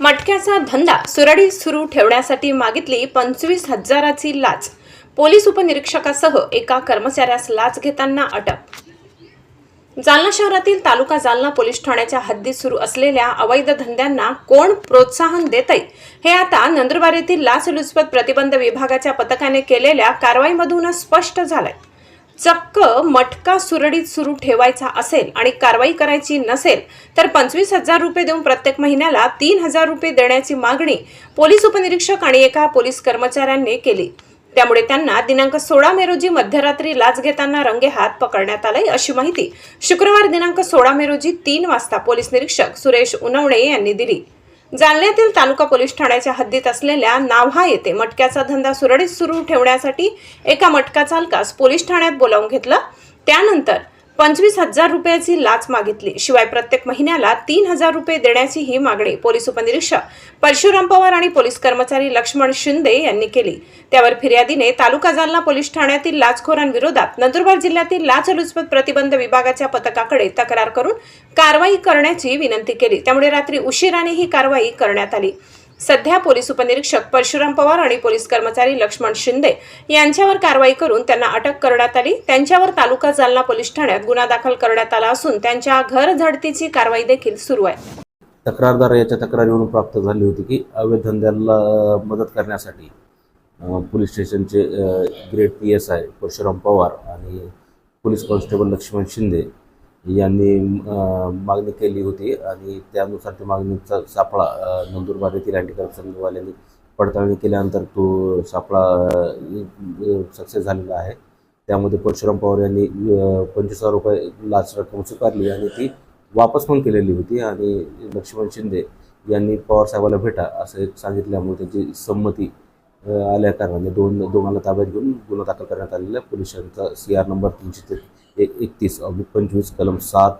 मटक्याचा धंदा सुरळीत सुरू ठेवण्यासाठी मागितली पंचवीस हजाराची लाच. पोलीस उपनिरीक्षकासह एका कर्मचाऱ्यास लाच घेताना अटक. जालना शहरातील तालुका जालना पोलीस ठाण्याच्या हद्दीत सुरू असलेल्या अवैध धंद्यांना कोण प्रोत्साहन देतय? हे आता नंदुरबार येथील लाचलुचपत प्रतिबंध विभागाच्या पथकाने केलेल्या कारवाईमधून स्पष्ट झालंय. चक्क मटका सुरळीत सुरू ठेवायचा असेल आणि कारवाई करायची नसेल तर पंचवीस हजार रुपये देऊन प्रत्येक महिन्याला तीन हजार रुपये देण्याची मागणी पोलीस उपनिरीक्षक आणि एका पोलीस कर्मचाऱ्यांनी केली. त्यामुळे त्यांना दिनांक सोळा मे रोजी मध्यरात्री लाच घेताना रंगेहात पकडण्यात आलंय अशी माहिती शुक्रवार दिनांक सोळा मे रोजी तीन वाजता पोलीस निरीक्षक सुरेश उनवणे यांनी दिली. जालन्यातील तालुका पोलीस ठाण्याच्या हद्दीत असलेल्या नाव्हा येथे मटक्याचा धंदा सुरळीत सुरू ठेवण्यासाठी एका मटका चालकास पोलीस ठाण्यात बोलावून घेतलं. त्यानंतर पंचवीस हजार रुपयाची लाच मागितली. शिवाय प्रत्येक महिन्याला तीन हजार रुपये देण्याची ही मागणी पोलीस उपनिरीक्षक परशुराम पवार आणि पोलीस कर्मचारी लक्ष्मण शिंदे यांनी केली. त्यावर फिर्यादीने तालुका जालना पोलीस ठाण्यातील लाचखोरांविरोधात नंदुरबार जिल्ह्यातील लाचलुचपत प्रतिबंध विभागाच्या पथकाकडे तक्रार करून कारवाई करण्याची विनंती केली. त्यामुळे रात्री उशिराने ही कारवाई करण्यात आली. सध्या पोलीस उपनिरीक्षक परशुराम पवार आणि पोलीस कर्मचारी लक्ष्मण शिंदे यांच्यावर कारवाई करून त्यांना अटक करण्यात आली. त्यांच्यावर तालुका जालना पोलीस ठाण्यात गुन्हा दाखल करण्यात आला असून त्यांच्या घर झडतीची कारवाई देखील सुरू आहे. तक्रारदार याच्या तक्रारीवरून प्राप्त झाली होती की अवैध धंद्याला मदत करण्यासाठी पोलीस स्टेशनचे grade P S I Parashuram Pawar आणि पोलीस कॉन्स्टेबल लक्ष्मण शिंदे यांनी मागणी केली होती आणि त्यानुसार त्या मागणीचा सापळा नंदुरबार येथील अँटी करप्शनवाल्यांनी पडताळणी केल्यानंतर तो सापळा सक्सेस झालेला आहे त्यामध्ये परशुराम पवार यांनी पंचवीस हजार रुपये लाच रक्कम स्वीकारली आणि ती वापस पण केलेली होती आणि लक्ष्मण शिंदे यांनी पवार साहेबाला भेटा असं एक सांगितल्यामुळे त्याची संमती आल्या कारणाने दोन दोघांना ताब्यात घेऊन गुन्हा दाखल करण्यात आलेला आहे. पोलिसांचा सी आर नंबर तीनशे ते एक एकतीस अब्लिक पंचवीस कलम सात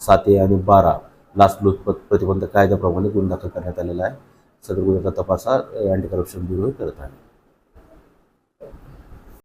सात ए आणि बारा. लाचलुचपत प्रतिबंध कायद्याप्रमाणे गुन्हा दाखल करण्यात आलेला आहे. सदर गुन्ह्याचा तपास हा अँटी करप्शन ब्युरो करत आहे.